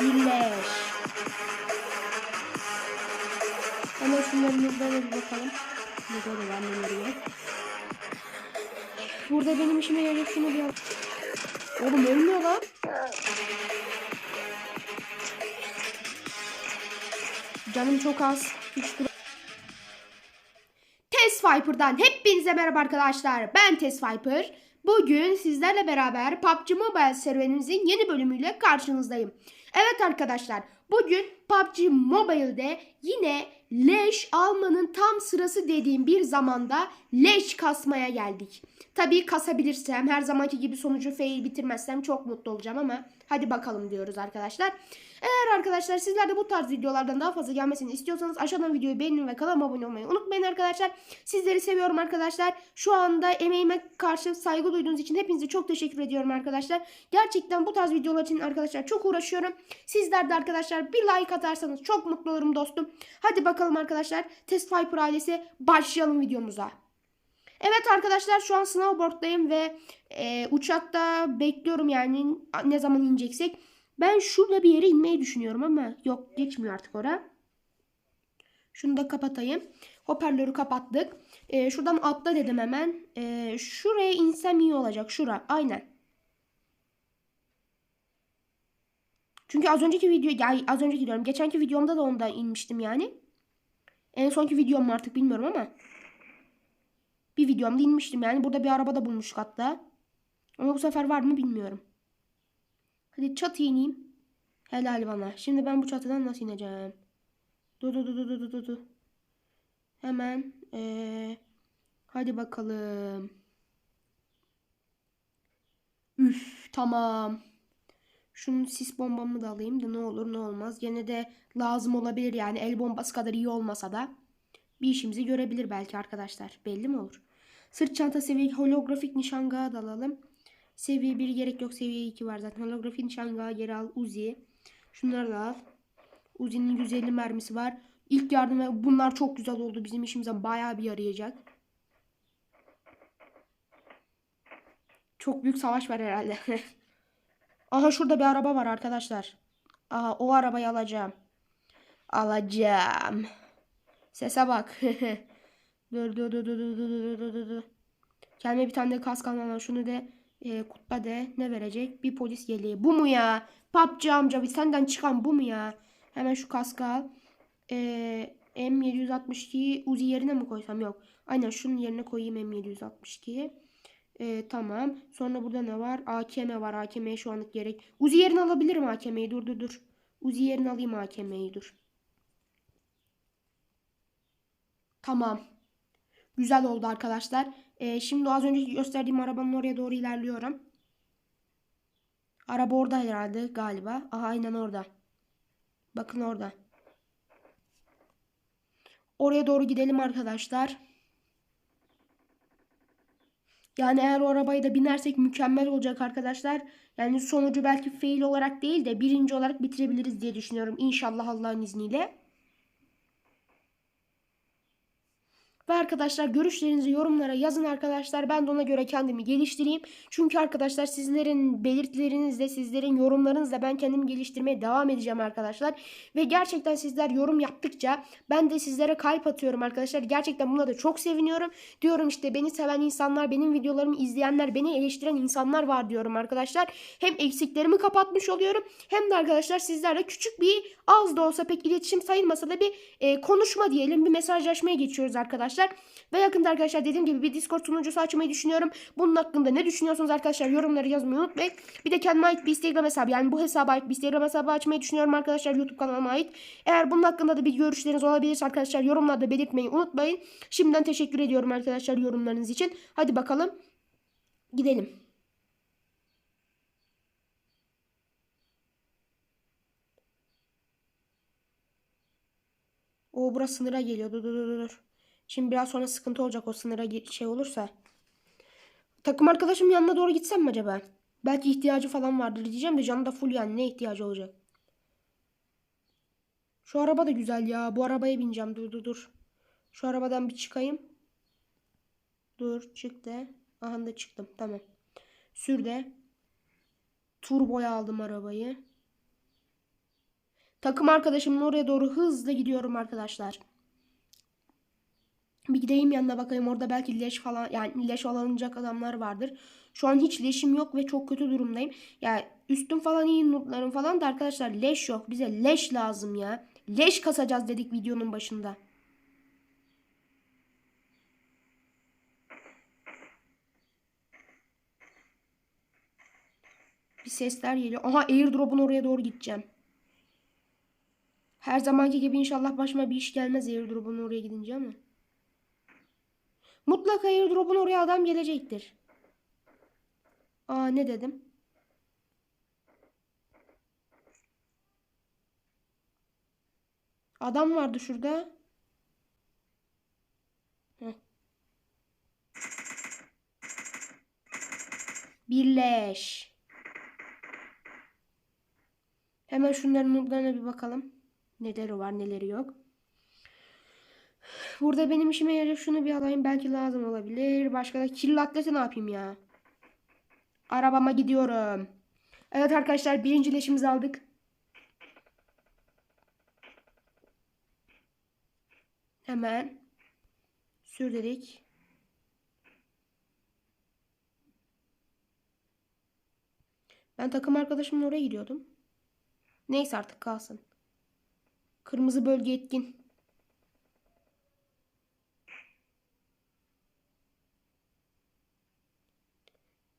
Birleş. Hemen şunlarımızdan da bir bakalım. Burada da var neler yok. Burada benim işime yarayacak şunu bir. Oğlum ölmüyor lan. Canım çok az. Hiç Test Viper'dan hepinize merhaba arkadaşlar. Ben Test Viper. Bugün sizlerle beraber PUBG Mobile serüvenimizin yeni bölümüyle karşınızdayım. Evet arkadaşlar, bugün PUBG Mobile'de yine leş almanın tam sırası dediğim bir zamanda leş kasmaya geldik. Tabii kasabilirsem, her zamanki gibi sonucu fail bitirmezsem çok mutlu olacağım ama hadi bakalım diyoruz arkadaşlar. Eğer arkadaşlar sizler de bu tarz videolardan daha fazla gelmesini istiyorsanız aşağıdan videoyu beğenin ve kanalıma abone olmayı unutmayın arkadaşlar. Sizleri seviyorum arkadaşlar. Şu anda emeğime karşı saygı duyduğunuz için hepinize çok teşekkür ediyorum arkadaşlar. Gerçekten bu tarz videolar için arkadaşlar çok uğraşıyorum. Sizler de arkadaşlar bir like atarsanız çok mutlu olurum dostum. Hadi bakalım arkadaşlar Test Viper ailesi başlayalım videomuza. Evet arkadaşlar şu an snowboard'dayım ve e, uçakta bekliyorum yani ne zaman ineceksek. Ben şurada bir yere inmeyi düşünüyorum ama yok geçmiyor artık ora. Şunu da kapatayım. Hoparlörü kapattık. E, şuradan atla dedim hemen. E, şuraya insem iyi olacak. Şura aynen. Çünkü az önceki video, ya az önceki diyorum. Geçenki videomda da onda inmiştim yani. En sonki videom mu artık bilmiyorum ama. Bir videomda inmiştim yani. Burada bir araba da bulmuştuk hatta. Ama bu sefer var mı bilmiyorum. Hadi çatıya ineyim. Helal bana. Şimdi ben bu çatıdan nasıl ineceğim? Dur dur dur dur dur dur. Hemen. Ee, hadi bakalım. Üf tamam. Şunun sis bombamı da alayım da ne olur ne olmaz. Gene de lazım olabilir yani el bombası kadar iyi olmasa da bir işimizi görebilir belki arkadaşlar. Belli mi olur? Sırt çanta seviye holografik nişangağı da alalım. Seviye 1 gerek yok. Seviye 2 var zaten. Holografik nişangağı geri al. Uzi. Şunları da al. Uzi'nin 150 mermisi var. İlk yardım bunlar çok güzel oldu. Bizim işimize bayağı bir yarayacak. Çok büyük savaş var herhalde. Aha şurada bir araba var arkadaşlar. Aha o arabayı alacağım. Alacağım. Sese bak. dur dur dur dur dur dur dur dur dur. Kendime bir tane de kask almam. Şunu de e, kutla de ne verecek? Bir polis yeleği. Bu mu ya? PUBG amca bir senden çıkan bu mu ya? Hemen şu kaskı al. E, M762'yi Uzi yerine mi koysam? Yok. Aynen şunun yerine koyayım M762'yi. E, tamam. Sonra burada ne var? AKM var. AKM'ye şu anlık gerek. Uzi yerine alabilirim AKM'yi. Dur dur dur. Uzi yerine alayım AKM'yi dur. Tamam. Güzel oldu arkadaşlar. Ee, şimdi az önce gösterdiğim arabanın oraya doğru ilerliyorum. Araba orada herhalde galiba. Aha aynen orada. Bakın orada. Oraya doğru gidelim arkadaşlar. Yani eğer o arabaya da binersek mükemmel olacak arkadaşlar. Yani sonucu belki fail olarak değil de birinci olarak bitirebiliriz diye düşünüyorum. İnşallah Allah'ın izniyle. Ve arkadaşlar görüşlerinizi yorumlara yazın arkadaşlar. Ben de ona göre kendimi geliştireyim. Çünkü arkadaşlar sizlerin belirtilerinizle, sizlerin yorumlarınızla ben kendimi geliştirmeye devam edeceğim arkadaşlar. Ve gerçekten sizler yorum yaptıkça ben de sizlere kalp atıyorum arkadaşlar. Gerçekten buna da çok seviniyorum. Diyorum işte beni seven insanlar, benim videolarımı izleyenler, beni eleştiren insanlar var diyorum arkadaşlar. Hem eksiklerimi kapatmış oluyorum hem de arkadaşlar sizlerle küçük bir az da olsa pek iletişim sayılmasa da bir e, konuşma diyelim, bir mesajlaşmaya geçiyoruz arkadaşlar arkadaşlar. Ve yakında arkadaşlar dediğim gibi bir Discord sunucusu açmayı düşünüyorum. Bunun hakkında ne düşünüyorsunuz arkadaşlar yorumları yazmayı unutmayın. Bir de kendime ait bir Instagram hesabı yani bu hesaba ait bir Instagram hesabı açmayı düşünüyorum arkadaşlar YouTube kanalıma ait. Eğer bunun hakkında da bir görüşleriniz olabilirse arkadaşlar yorumlarda belirtmeyi unutmayın. Şimdiden teşekkür ediyorum arkadaşlar yorumlarınız için. Hadi bakalım gidelim. O burası sınıra geliyor. Dur dur dur dur. Şimdi biraz sonra sıkıntı olacak o sınıra şey olursa. Takım arkadaşım yanına doğru gitsem mi acaba? Belki ihtiyacı falan vardır diyeceğim de canı da full yani ne ihtiyacı olacak? Şu araba da güzel ya. Bu arabaya bineceğim. Dur dur dur. Şu arabadan bir çıkayım. Dur çıktı. Aha da çıktım. Tamam. Sür de. Turboya aldım arabayı. Takım arkadaşımın oraya doğru hızla gidiyorum arkadaşlar. Bir gideyim yanına bakayım orada belki leş falan yani leş alınacak adamlar vardır. Şu an hiç leşim yok ve çok kötü durumdayım. Ya üstüm falan iyi notlarım falan da arkadaşlar leş yok. Bize leş lazım ya. Leş kasacağız dedik videonun başında. Bir sesler geliyor. Aha airdrop'un oraya doğru gideceğim. Her zamanki gibi inşallah başıma bir iş gelmez airdrop'un oraya gidince ama. Mutlaka airdrop'un oraya adam gelecektir. Aa ne dedim? Adam vardı şurada. Heh. Birleş. Hemen şunların notlarına bir bakalım. Neleri var neleri yok. Burada benim işime yarıyor. Şunu bir alayım. Belki lazım olabilir. Başka da kirli atleti ne yapayım ya? Arabama gidiyorum. Evet arkadaşlar birinci leşimizi aldık. Hemen sür dedik. Ben takım arkadaşımla oraya gidiyordum. Neyse artık kalsın. Kırmızı bölge etkin.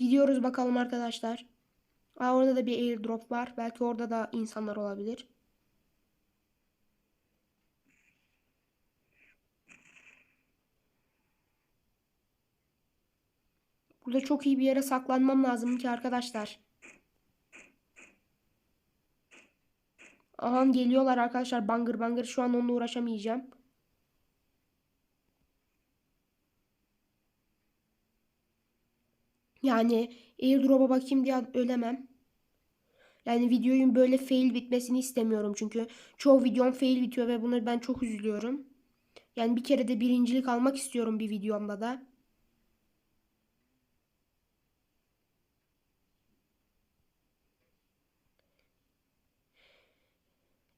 Gidiyoruz bakalım arkadaşlar. Aa, orada da bir airdrop var. Belki orada da insanlar olabilir. Burada çok iyi bir yere saklanmam lazım ki arkadaşlar. Aha geliyorlar arkadaşlar bangır bangır. Şu an onunla uğraşamayacağım. Yani airdrop'a bakayım diye ölemem. Yani videoyun böyle fail bitmesini istemiyorum çünkü çoğu videom fail bitiyor ve buna ben çok üzülüyorum. Yani bir kere de birincilik almak istiyorum bir videomda da.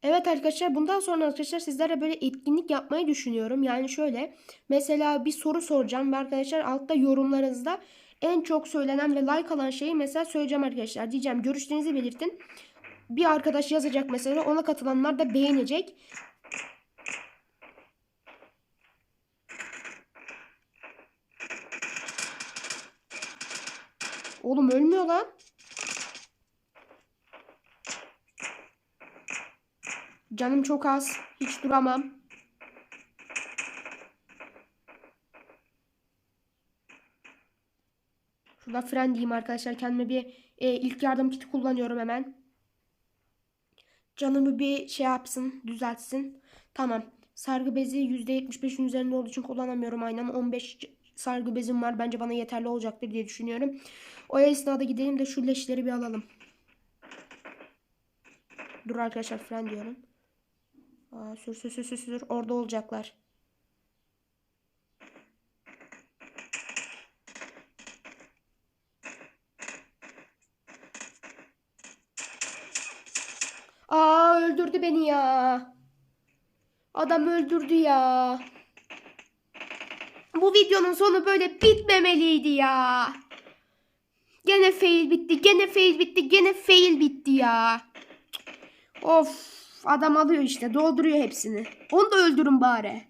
Evet arkadaşlar bundan sonra arkadaşlar sizlerle böyle etkinlik yapmayı düşünüyorum. Yani şöyle mesela bir soru soracağım ve arkadaşlar altta yorumlarınızda en çok söylenen ve like alan şeyi mesela söyleyeceğim arkadaşlar. Diyeceğim görüşlerinizi belirtin. Bir arkadaş yazacak mesela ona katılanlar da beğenecek. Oğlum ölmüyor lan. Canım çok az. Hiç duramam. Şurada fren diyeyim arkadaşlar. Kendime bir e, ilk yardım kiti kullanıyorum hemen. Canımı bir şey yapsın, düzeltsin. Tamam. Sargı bezi %75'in üzerinde olduğu için kullanamıyorum aynen. 15 sargı bezim var. Bence bana yeterli olacaktır diye düşünüyorum. O esnada gidelim de şu leşleri bir alalım. Dur arkadaşlar fren diyorum. Aa, sür sür sür sür sür. Orada olacaklar. Aa öldürdü beni ya. Adam öldürdü ya. Bu videonun sonu böyle bitmemeliydi ya. Gene fail bitti. Gene fail bitti. Gene fail bitti ya. Of. Adam alıyor işte. Dolduruyor hepsini. Onu da öldürün bari.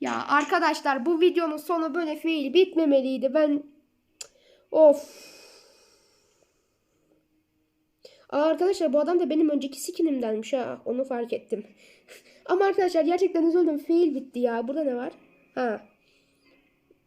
Ya arkadaşlar bu videonun sonu böyle fail bitmemeliydi. Ben of. Aa, arkadaşlar bu adam da benim önceki skinimdenmiş ha. Onu fark ettim. ama arkadaşlar gerçekten üzüldüm. Fail bitti ya. Burada ne var? Ha.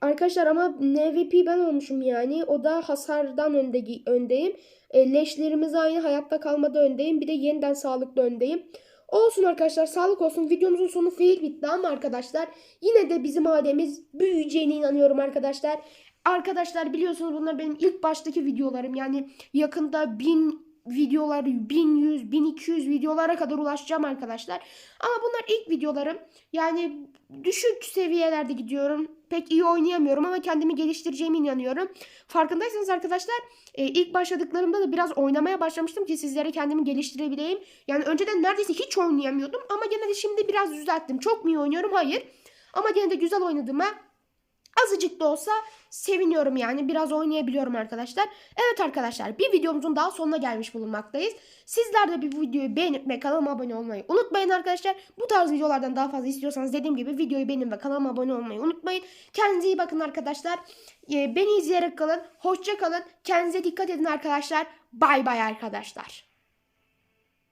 Arkadaşlar ama MVP ben olmuşum yani. O da hasardan önde, öndeyim. E, leşlerimiz aynı. Hayatta kalmada öndeyim. Bir de yeniden sağlıklı öndeyim. Olsun arkadaşlar sağlık olsun. Videomuzun sonu fail bitti ama arkadaşlar yine de bizim ademiz büyüyeceğine inanıyorum arkadaşlar. Arkadaşlar biliyorsunuz bunlar benim ilk baştaki videolarım. Yani yakında 1000 videoları 1100, 1200 videolara kadar ulaşacağım arkadaşlar. Ama bunlar ilk videolarım. Yani düşük seviyelerde gidiyorum. Pek iyi oynayamıyorum ama kendimi geliştireceğime inanıyorum. Farkındaysanız arkadaşlar e, ilk başladıklarımda da biraz oynamaya başlamıştım ki sizlere kendimi geliştirebileyim. Yani önceden neredeyse hiç oynayamıyordum ama gene de şimdi biraz düzelttim. Çok mu iyi oynuyorum? Hayır. Ama gene de güzel oynadığıma azıcık da olsa seviniyorum yani. Biraz oynayabiliyorum arkadaşlar. Evet arkadaşlar bir videomuzun daha sonuna gelmiş bulunmaktayız. Sizler de bir videoyu beğenip ve kanalıma abone olmayı unutmayın arkadaşlar. Bu tarz videolardan daha fazla istiyorsanız dediğim gibi videoyu beğenin ve kanalıma abone olmayı unutmayın. Kendinize iyi bakın arkadaşlar. Ee, Beni izleyerek kalın. Hoşça kalın. Kendinize dikkat edin arkadaşlar. Bay bay arkadaşlar.